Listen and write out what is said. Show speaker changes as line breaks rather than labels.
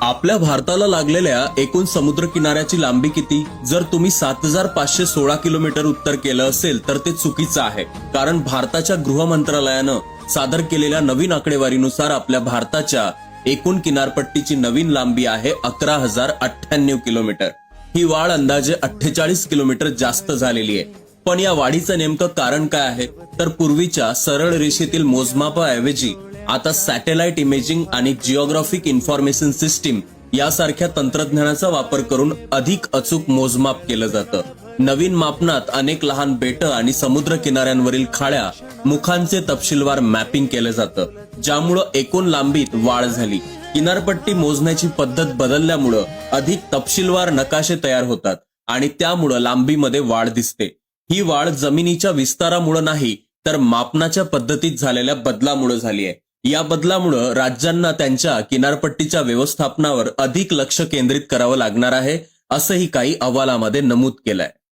आपल्या भारताला लागलेल्या एकूण समुद्र किनाऱ्याची लांबी किती? जर तुम्ही सात हजार पाचशे सोळा किलोमीटर उत्तर केलं असेल तर ते चुकीचं आहे. कारण भारताच्या गृह मंत्रालयानं सादर केलेल्या नवीन आकडेवारीनुसार आपल्या भारताच्या एकूण किनारपट्टीची नवीन लांबी आहे अकरा हजार अठ्ठ्याण्णव किलोमीटर. ही वाढ अंदाजे अठ्ठेचाळीस किलोमीटर जास्त झालेली आहे. पण या वाढीचं नेमकं कारण काय आहे? तर पूर्वीच्या सरळ रेषेतील मोजमापाऐवजी आता सॅटेलाइट इमेजिंग आणि जिओग्राफिक इन्फॉर्मेशन सिस्टीम यासारख्या तंत्रज्ञानाचा वापर करून अधिक अचूक मोजमाप केलं जातं. नवीन मापनात अनेक लहान बेटं आणि समुद्र किनाऱ्यांवरील खाड्या मुखांचे तपशीलवार मॅपिंग केलं जातं ज्यामुळं एकूण लांबीत वाढ झाली. किनारपट्टी मोजण्याची पद्धत बदलल्यामुळं अधिक तपशीलवार नकाशे तयार होतात आणि त्यामुळं लांबीमध्ये वाढ दिसते. ही वाढ जमिनीच्या विस्तारामुळे नाही तर मापनाच्या पद्धतीत झालेल्या बदलामुळे झाली आहे. या बदलामुळं राज्यांना त्यांच्या किनारपट्टीच्या व्यवस्थापनावर अधिक लक्ष केंद्रित करावं लागणार आहे असंही काही अहवालामध्ये नमूद केलंय.